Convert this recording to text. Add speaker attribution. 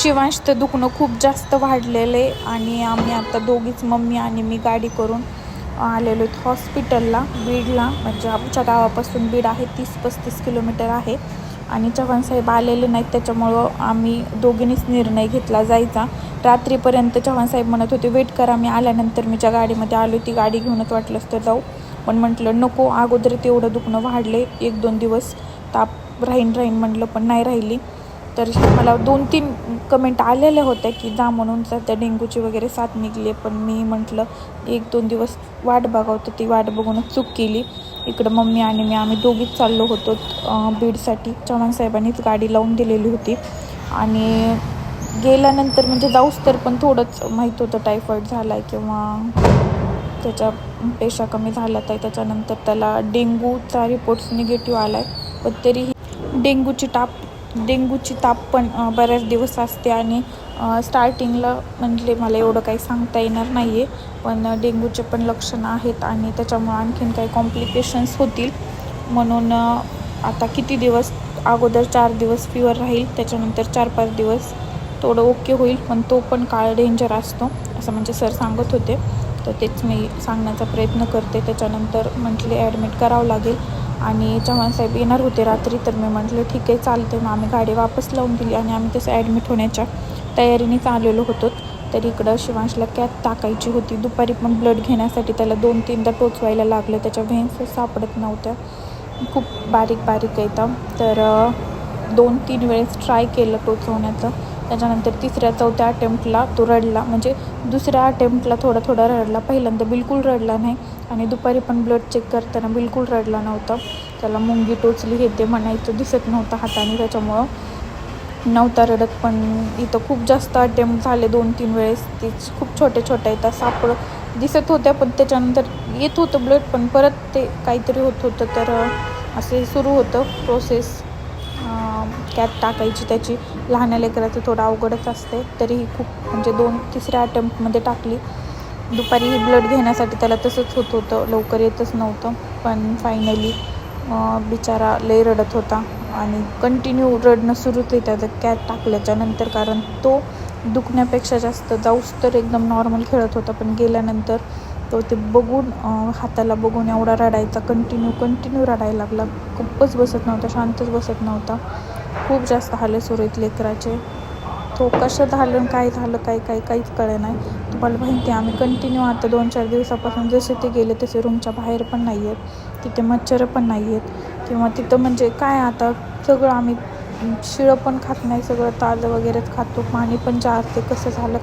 Speaker 1: शिवांशचं दुखणं खूप जास्त वाढलेलं आहे आणि आम्ही आता दोघीच मम्मी आणि मी गाडी करून आलेलो आहेत हॉस्पिटलला बीडला. म्हणजे आमच्या गावापासून बीड आहे तीस पस्तीस किलोमीटर आहे. आणि चव्हाणसाहेब आलेले नाहीत त्याच्यामुळं आम्ही दोघींनीच निर्णय घेतला जायचा. रात्रीपर्यंत चव्हाणसाहेब म्हणत होते वेट करा मी आल्यानंतर मी ज्या गाडीमध्ये आलो ती गाडी घेऊनच वाटलंच तर जाऊ. पण म्हटलं नको अगोदर तेवढं दुखणं वाढले एक दोन दिवस ताप राहीन राहीन. म्हटलं पण नाही राहिली. तर मला दोन तीन कमेंट आलेल्या होत्या की जा म्हणून सध्या डेंग्यूची वगैरे साथ निघली पण मी म्हटलं एक दोन दिवस वाट बघावतं ती वाट बघूनच चूक केली. इकडं मम्मी आणि मी आम्ही दोघीच चाललो होतो बीडसाठी. चव्हाण साहेबांनीच गाडी लावून दिलेली होती. आणि गेल्यानंतर म्हणजे जाऊच तर पण थोडंच माहीत होतं टायफॉईड झाला आहे किंवा त्याच्या पेशा कमी झाल्यात आहे त्याच्यानंतर त्याला डेंग्यूचा रिपोर्ट्स निगेटिव्ह आला आहे पण तरीही डेंग्यूची टाप डेंग्यूची ताप पण बऱ्याच दिवस असते आणि स्टार्टिंगला म्हणजे मला एवढं काही सांगता येणार नाही आहे पण डेंग्यूचे पण लक्षणं आहेत आणि त्याच्यामुळे आणखीन काही कॉम्प्लिकेशन्स होतील. म्हणून आता किती दिवस अगोदर चार दिवस फिवर राहील त्याच्यानंतर चार पाच दिवस थोडं ओके होईल पण तो पण काळ डेंजर असतो असं म्हणजे सर सांगत होते. तर तेच मी सांगण्याचा प्रयत्न करते. त्याच्यानंतर म्हटले ॲडमिट करावं लागेल. आणि चव्हाण साहेब येणार होते रात्री तर मी म्हटलं ठीक आहे चालते मग आम्ही गाडी वापस लावून दिली आणि आम्ही तसं ॲडमिट होण्याच्या तयारीनेच आलेलो होतो. तर इकडं शिवांशला कॅत टाकायची होती. दुपारी पण ब्लड घेण्यासाठी त्याला दोन तीनदा टोचवायला लागलं. त्याच्या व्हेन्स सापडत नव्हत्या. खूप बारीक बारीक येतं तर दोन तीन वेळेस ट्राय केलं टोचवण्याचं. त्याच्यानंतर तिसऱ्या चौथ्या अटेम्प्टला तो रडला. म्हणजे दुसऱ्या अटेम्प्टला थोडा थोडा रडला. पहिल्यांदा बिलकुल रडला नाही आणि दुपारी पण ब्लड चेक करताना बिलकुल रडला नव्हता. त्याला मुंगी टोचली हे ते म्हणायचं दिसत नव्हतं हाताने. त्याच्यामुळं नव्हता रडत. पण इथं खूप जास्त अटेम्प्ट झाले दोन तीन वेळेस. तीच खूप छोट्या छोट्या येतात सापड दिसत होत्या. पण त्याच्यानंतर येत होतं ब्लड पण परत ते काहीतरी होत होतं. तर असे सुरू होतं प्रोसेस त्यात टाकायची त्याची लहान लेकराचं थोडं अवघडच असते. तरीही खूप म्हणजे दोन तिसऱ्या अटेम्प्टमध्ये टाकली. दुपारी ब्लड घेण्यासाठी त्याला तसंच होत होतं. लवकर येतच नव्हतं. पण फायनली बिचारा लय रडत होता आणि कंटिन्यू रडणं सुरूच आहे त्याचं कॅट टाकल्याच्या नंतर. कारण तो दुखण्यापेक्षा जास्त जाऊस तर एकदम नॉर्मल खेळत होता. पण गेल्यानंतर तो ते बघून हाताला बघून एवढा रडायचा. कंटिन्यू कंटिन्यू रडायला लागला. खूपच बसत नव्हता शांतच बसत नव्हता. खूप जास्त हाले सुरू आहेत लेकराचे. तो कसं झालं आणि काय झालं काय काय काहीच कळे नाही. तुम्हाला माहिती आहे आम्ही कंटिन्यू आता दोन चार दिवसापासून जसे ते गेले तसे रूमच्या बाहेर पण नाही आहेत. तिथे मच्छरं पण नाही आहेत. किंवा तिथं म्हणजे काय आता सगळं आम्ही शिळं पण खात नाही सगळं ताजं वगैरेच खातो. पाणी पण जास्त कसं झालं